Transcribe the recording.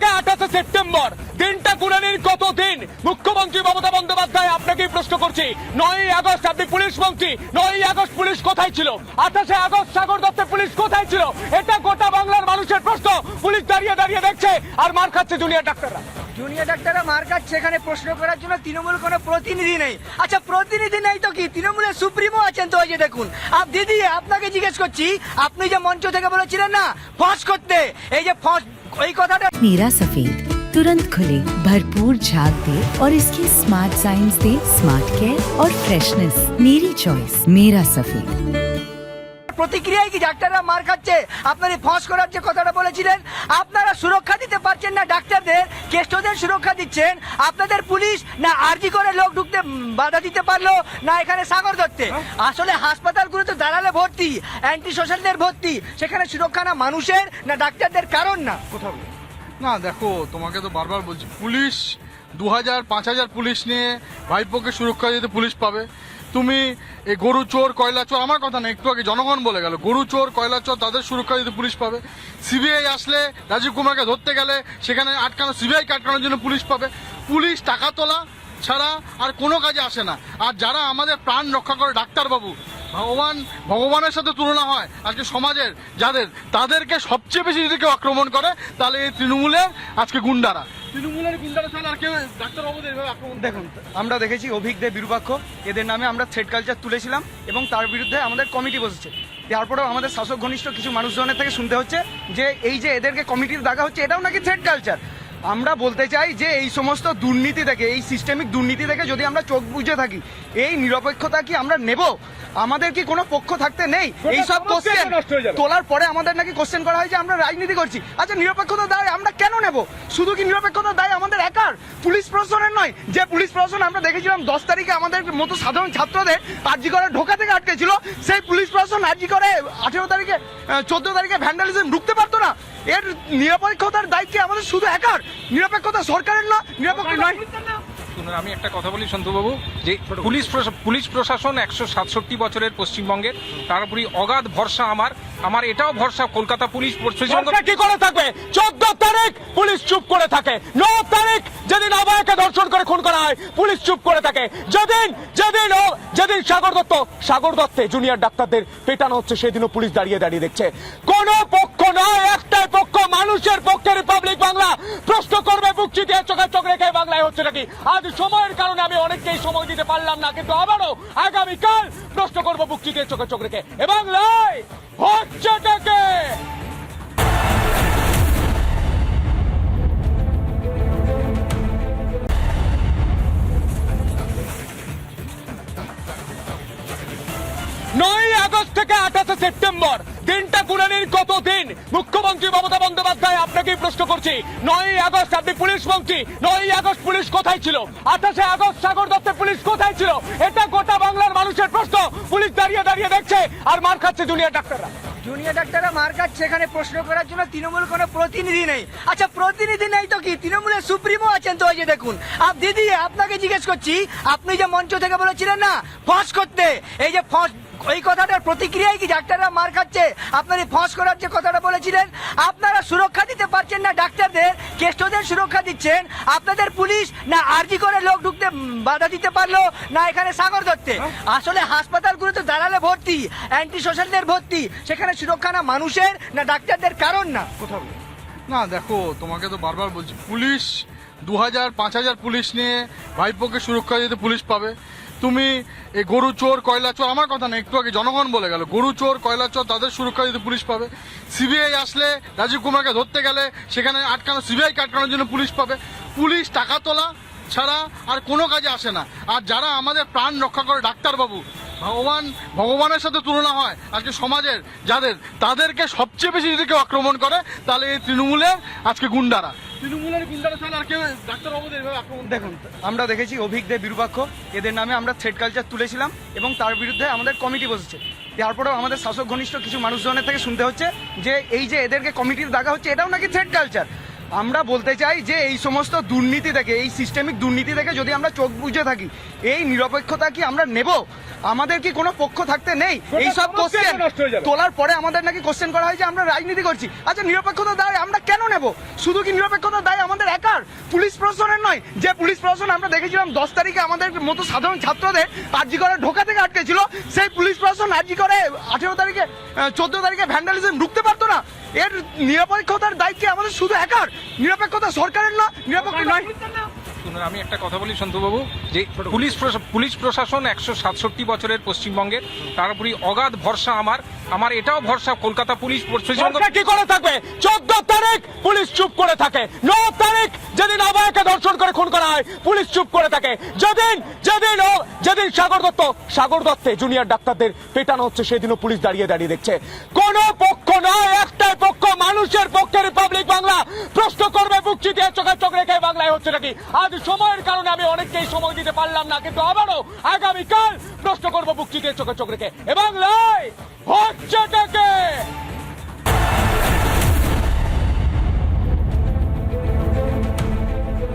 থেকে আঠাশে সেপ্টেম্বর। দিনটা গুণানির কত দিন মুখ্যমন্ত্রী মমতা বন্দ্যোপাধ্যায়, আপনাকেই প্রশ্ন করছি। নয়ই আগস্ট আপনি পুলিশ মন্ত্রী। নয়ই আগস্ট পুলিশ কোথায় ছিল? আঠাশে আগস্ট সাগর দত্তের পুলিশ কোথায় ছিল? এটা গোটা বাংলার মানুষের প্রশ্ন। পুলিশ দাঁড়িয়ে দাঁড়িয়ে দেখছে আর মার খাচ্ছে জুনিয়র ডাক্তাররা। জুনিয়র ডাক্তাররা মার খাচ্ছে এখানে প্রশ্ন করার জন্য তৃণমূল কোনো প্রতিনিধি নেই। আচ্ছা প্রতিনিধি নেই তো কি? তৃণমূলের সুপ্রিমো আছেন তো ওই যে দেখুন। আপ দিদি, আপনাকে জিজ্ঞেস করছি, আপনি যে মঞ্চ থেকে বলেছিলেন না, ফস করতে, এই যে ফস ওই কথাটা नीरा सफेद तुरंत खुले भरपूर झाग दे और इसकी स्मार्ट साइंस दे स्मार्ट केयर और फ्रेशनेस मेरी चॉइस मेरा सफेद প্রতিক্রিয়ায় কি ডাক্তাররা মার খাচ্ছে? আপনার এই ফস করার যে কথাটা বলেছিলেন, আপনারা সুরক্ষা দিতে পারছেন না ডাক্তারদের, কেষ্টদের সুরক্ষা দিচ্ছেন, আপনাদের পুলিশ না আরজি করে লোক ঢুকতে বাধা দিতে পারল, না এখানে সাগর ধরতে। আসলে হাসপাতালগুলো তো দাঁড়ালে ভর্তি অ্যান্টি সোশ্যালদের ভর্তি, সেখানে সুরক্ষা না মানুষের, না ডাক্তারদের কারণ না। কোথাও না, দেখো, তোমাকে তো বারবার বলছি, পুলিশ দু হাজার পাঁচ হাজার পুলিশ নিয়ে ভাইপোকে সুরক্ষা দিতে পুলিশ পাবে। তুমি এই গরু চোর, কয়লা চোর, আমার কথা না একটু আগে জনগণ বলে গেল, গরু চোর, কয়লা চোর, তাদের সুরক্ষা দিতে পুলিশ পাবে। সিবিআই আসলে রাজীব কুমারকে ধরতে গেলে সেখানে আটকানো, সিবিআই আটকানোর জন্য পুলিশ পাবে। পুলিশ টাকা তোলা ছাড়া আর কোনো কাজে আসে না। আর যারা আমাদের প্রাণ রক্ষা করে, ডাক্তারবাবু, ভগবান, ভগবানের সাথে তুলনা হয়, আজকে সমাজের, যাদের, তাদেরকে সবচেয়ে বেশি যদি কেউ আক্রমণ করে, তাহলে এই তৃণমূলের আজকে গুন্ডারা। তৃণমূলের আর কেউ দেখুন, আমরা দেখেছি দেব বিরূপাক্ষ, এদের নামে আমরা থ্রেড কালচার তুলেছিলাম এবং তার বিরুদ্ধে আমাদের কমিটি বসেছে। তারপরেও আমাদের শাসক ঘনিষ্ঠ কিছু মানুষজনের থেকে শুনতে হচ্ছে যে, এই যে এদেরকে কমিটির ডাকা হচ্ছে, এটাও নাকি থ্রেড কালচার আমরা বলতে চাই যে এই সমস্ত দুর্নীতি থেকে এই সিস্টেমিক দুর্নীতি থেকে যদি আমরা চোখ বুঝে থাকি এই নিরপেক্ষতা কি আমরা নেব? আমাদের কি কোনো পক্ষ থাকতে নেই? এই সব কোশ্চেন তোলার পরে আমাদের নাকি কোশ্চেন করা হয় যে আমরা রাজনীতি করছি। আচ্ছা নিরপেক্ষতা দায় আমরা কেন নেব? শুধু কি নিরপেক্ষতা দায় আমাদের একার? পুলিশ প্রশাসনের নয়। যে পুলিশ প্রশাসন আমরা দেখেছিলাম দশ তারিখে আমাদের মতো সাধারণ ছাত্রদের আরজি করে ঢোকা থেকে আটকেছিল। সেই পুলিশ প্রশাসন আরজি করে আঠেরো তারিখে চোদ্দ তারিখে ভ্যান্ডালিজম ঢুকতে পারতো না। এর নিরপেক্ষতার দায়িত্ব আমাদের শুধু একার নিরপেক্ষতা সরকারের না নিরপেক্ষ নয়। শুনুন আমি একটা কথা বলি সন্তুবাবু যে পুলিশ পুলিশ প্রশাসন একশো সাতষট্টি বছরের পশ্চিমবঙ্গের তার উপরই অগাধ ভরসা আমার। আমার এটাও ভরসা কলকাতা পুলিশ পশ্চিমবঙ্গ কি করে থাকবে? চোদ্দ তারিখ পুলিশ চুপ করে থাকে ন তারিখ যেদিন আবায়কে ধর্ষণ করে খুন করা হয়, পুলিশ চুপ করে থাকে। যেদিন যেদিন ও যেদিন সাগর দত্ত, সাগর দত্তে জুনিয়র ডাক্তারদের পেটানো হচ্ছে, সেদিনও পুলিশ দাঁড়িয়ে দাঁড়িয়ে দেখছে। কোন পক্ষ নয়, একটাই পক্ষ, মানুষের পক্ষে রিপাবলিক বাংলা। প্রশ্ন করবে, বুক চিটিয়ে চোখে চোখ রেখে বাংলায় হচ্ছে নাকি? আজ সময়ের কারণে আমি অনেককেই সময় দিতে পারলাম না, কিন্তু আবারও আগামীকাল প্রশ্ন করব, বুক চিটিয়ে চোখে চোখ রেখে। এ বাংলায় হচ্ছেটাকে মন্ত্রী নয়ই আগস্ট পুলিশ কোথায় ছিল? আঠাশে আগস্ট সাগর দত্তের পুলিশ কোথায় ছিল? এটা গোটা বাংলার মানুষের প্রশ্ন। পুলিশ দাঁড়িয়ে দাঁড়িয়ে দেখছে আর মার খাচ্ছে জুনিয়র ডাক্তাররা। জুনিয়র ডাক্তাররা মার কাটছে এখানে প্রশ্ন করার জন্য তৃণমূল কোনো প্রতিনিধি নেই। আচ্ছা প্রতিনিধি নেই তো কি? তৃণমূলের সুপ্রিমো আছেন তো ওই যে দেখুন। আপ, দিদি, আপনাকে জিজ্ঞেস করছি, আপনি যে মঞ্চ থেকে বলেছিলেন না, ফস করতে, এই যে ফস ওই কথাটার প্রতিক্রিয়ায় কি ডাক্তাররা মার খাচ্ছে? আপনার এই ফস করার যে কথাটা বলেছিলেন আপনারা সুরক্ষা দিতে পারছেন না ডাক্তারদের কেষ্টদের সুরক্ষা দিচ্ছেন। আপনাদের পুলিশ না আরজি করে লোক ঢুকতে বাধা দিতে পারল না এখানে সাগর দত্তে আসলে হাসপাতালগুলো তো দাঁড়ালে ভর্তি অ্যান্টি সোশ্যালদের ভর্তি সেখানে সুরক্ষা না মানুষের না ডাক্তারদের কারণ না? কোথাও না দেখো তোমাকে তো বারবার বলছি পুলিশ দু হাজার পাঁচ হাজার পুলিশ নিয়ে ভাইপোকে সুরক্ষা দিতে পুলিশ পাবে। তুমি এই গরু চোর, কয়লা চোর, আমার কথা না, একটু আগে জনগণ বলে গেল, গরু চোর, কয়লা চোর, তাদের সুরক্ষা দিতে পুলিশ পাবে। সিবিআই আসলে রাজীব কুমারকে ধরতে গেলে সেখানে আটকানো, সিবিআই আটকানোর জন্য পুলিশ পাবে। পুলিশ টাকা তোলা ছাড়া আর কোনো কাজে আসে না। আর যারা আমাদের প্রাণ রক্ষা করে ডাক্তারবাবু, ভগবান, ভগবানের সাথে তুলনা হয়, আজকে সমাজের যাদের, তাদেরকে সবচেয়ে বেশি যদি কেউ আক্রমণ করে, তাহলে এই তৃণমূলের আজকে গুন্ডারা। তৃণমূলের গুন্ডারা আর কেউ ডাক্তারবাবুদের এভাবে দেখুন, আমরা দেখেছি অভিক দেব বিরূপাক্ষ। এদের নামে আমরা থ্রেড কালচার তুলেছিলাম এবং তার বিরুদ্ধে আমাদের কমিটি বসেছে। তারপরেও আমাদের শাসক ঘনিষ্ঠ কিছু মানুষজনের থেকে শুনতে হচ্ছে যে, এই যে এদেরকে কমিটির দেখা হচ্ছে, এটাও নাকি থ্রেড কালচার? আমরা বলতে চাই যে এই সমস্ত দুর্নীতি থেকে এই সিস্টেমিক দুর্নীতি থেকে যদি আমরা চোখ বুঝে থাকি এই নিরপেক্ষতা কি আমরা নেব? আমাদের কি কোনো পক্ষ থাকতে নেই? এই সব কোশ্চেন। তোলার পরে আমাদের নাকি কোশ্চেন করা হয় যে আমরা রাজনীতি করছি। আচ্ছা নিরপেক্ষতা দায় আমরা কেন নেব? শুধু কি নিরপেক্ষতা দায় আমাদের একার? পুলিশ প্রশাসনের নয় যে পুলিশ প্রশাসন আমরা দেখেছিলাম দশ তারিখে আমাদের মতো সাধারণ ছাত্রদের আরজি করে ঢোকা থেকে আটকেছিল সেই পুলিশ প্রশাসন আরজি করে আঠেরো তারিখে চোদ্দ তারিখে ভ্যান্ডালিজম ঢুকতে পারতো না। এর নিরপেক্ষতার দায়িত্বে আমাদের শুধু একার নিরপেক্ষতা সরকারের না নিরপেক্ষ নয়। শুনুন আমি একটা কথা বলি সন্তুবাবু যে পুলিশ পুলিশ প্রশাসন একশো সাতষট্টি বছরের পশ্চিমবঙ্গের তার উপরই অগাধ ভরসা আমার। আমার এটাও ভরসা কলকাতা পুলিশ পশ্চিমবঙ্গ কি করে থাকবে? চোদ্দ তারিখ পুলিশ চুপ করে থাকে। ন তারিখ যেদিন আবায়কে ধর্ষণ করে খুন করা হয়, পুলিশ চুপ করে থাকে। যেদিন যেদিন যেদিন সাগর দত্ত, সাগর দত্তে জুনিয়র ডাক্তারদের পেটানো হচ্ছে, সেদিনও পুলিশ দাঁড়িয়ে দাঁড়িয়ে দেখছে। কোন পক্ষ নয়, একটাই পক্ষ, মানুষের পক্ষে রিপাবলিক বাংলা। প্রশ্ন করবে, বুক চিতিয়ে চোখে চোখ রেখে বাংলায় হচ্ছে নাকি? আজ সময়ের কারণে আমি অনেককেই সময় দিতে পারলাম না, কিন্তু আবারও আগামীকাল প্রশ্ন করব, বুক চিতিয়ে চোখে চোখ রেখে। এ বাংলায় হচ্ছে